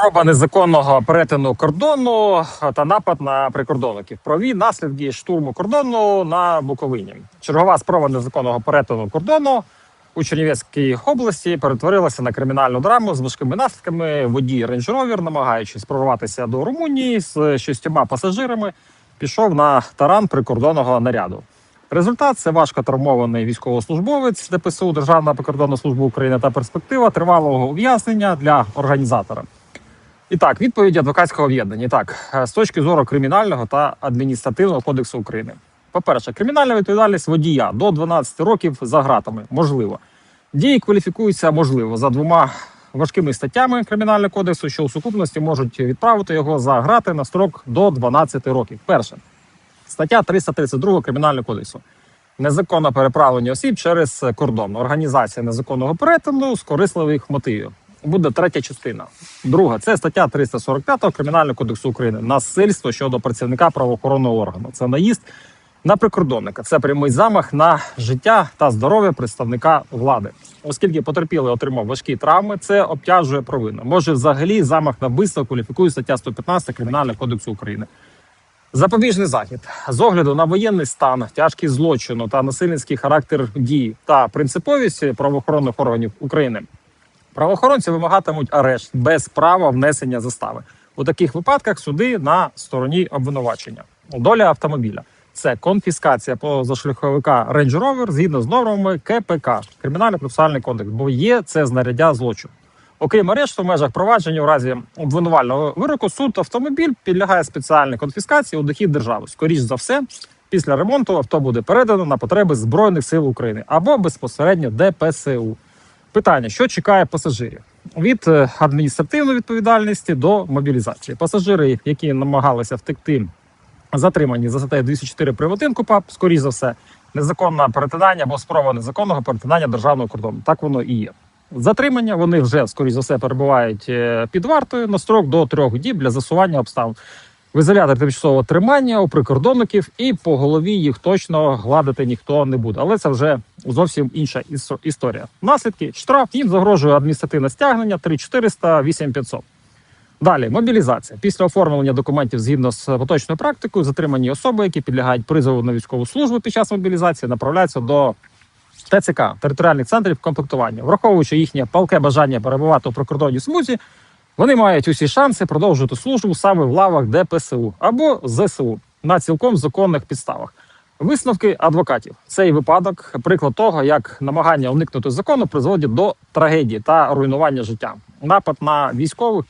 Спроба незаконного перетину кордону та напад на прикордонників. Прові наслідки штурму кордону на Буковині. Чергова спроба незаконного перетину кордону у Чернівецькій області перетворилася на кримінальну драму з важкими наслідками. Водій Range Rover, намагаючись прорватися до Румунії з шістьма пасажирами, пішов на таран прикордонного наряду. Результат це важко травмований військовослужбовець ДПСУ Державна прикордонна служба України та перспектива тривалого ув'язнення для організатора. І так, відповіді адвокатського об'єднання. Так, е, з точки зору кримінального та адміністративного кодексу України. По-перше, кримінальна відповідальність водія до 12 років за гратами можливо. Дії кваліфікуються можливо за двома важкими статтями кримінального кодексу, що у сукупності можуть відправити його за грати на строк до 12 років. Перше стаття 332 кримінального кодексу. Незаконне переправлення осіб через кордон, організація незаконного перетину з корисливих мотивів. Буде третя частина. Друга це стаття 345 Кримінального кодексу України. Насильство щодо працівника правоохоронного органу. Це наїзд на прикордонника. Це прямий замах на життя та здоров'я представника влади. Оскільки потерпілий отримав важкі травми, це обтяжує провину. Може, взагалі замах на вбивство кваліфікує стаття 115 Кримінального кодексу України. Запобіжний захід з огляду на воєнний стан, тяжкість злочину та насильницький характер дії та принциповість правоохоронних органів України. Правоохоронці вимагатимуть арешт без права внесення застави. У таких випадках суди на стороні обвинувачення. Доля автомобіля це конфіскація позашляховика Range Rover згідно з нормами КПК Кримінальний процесуальний кодекс, бо є це знаряддя злочину. Окрім арешту, в межах провадження у разі обвинувального вироку суд автомобіль підлягає спеціальній конфіскації у дохід держави. Скоріш за все, після ремонту авто буде передано на потреби збройних сил України або безпосередньо ДПСУ. Питання: що чекає пасажирів? Від е, адміністративної відповідальності до мобілізації. Пасажири, які намагалися втекти, затримані за статтею 204 приватин КУПАП, скоріш за все, незаконне перетинання або спроба незаконного перетинання державного кордону. Так воно і є. Затримання вони вже скоріш за все перебувають е, під вартою на строк до трьох діб для засування обставин. В ізоляторі тимчасового тримання у прикордонників і по голові їх точно гладити ніхто не буде. Але це вже зовсім інша іс- історія. Наслідки штраф їм загрожує адміністративне стягнення 3400 8500. Далі мобілізація. Після оформлення документів згідно з поточною практикою, затримані особи, які підлягають призову на військову службу під час мобілізації, направляються до ТЦК територіальних центрів комплектування, враховуючи їхнє палке бажання перебувати у прикордонній смузі, вони мають усі шанси продовжувати службу саме в лавах ДПСУ або ЗСУ на цілком законних підставах. Висновки адвокатів цей випадок приклад того, як намагання уникнути закону призводять до трагедії та руйнування життя. Напад на військових